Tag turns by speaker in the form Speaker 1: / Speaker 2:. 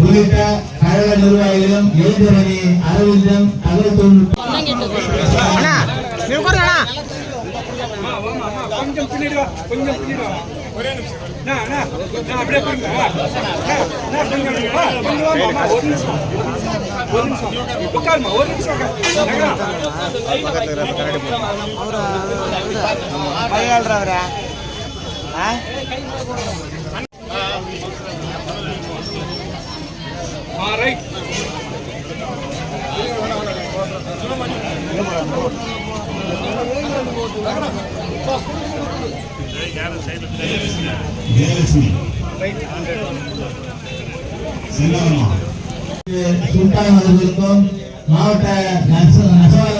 Speaker 1: உள்ளிட்ட கழக நிர்வாகிகளும் எழுந்தரணி அரவிந்தம் தகவல்
Speaker 2: தொழில்நுட்பம்
Speaker 3: கொஞ்சம் பின்னாடி கொஞ்சம் பின்னாடி ஒரே நிமிஷம் அப்படியே ஒரு நிமிஷம் ஒரு நிமிஷம் உட்காருமா ஒரு நிமிஷம் ரைட்
Speaker 1: ஜெயலட்சுமி சுல்தான் அவர்களுக்கும் மாவட்ட நெசவாளர்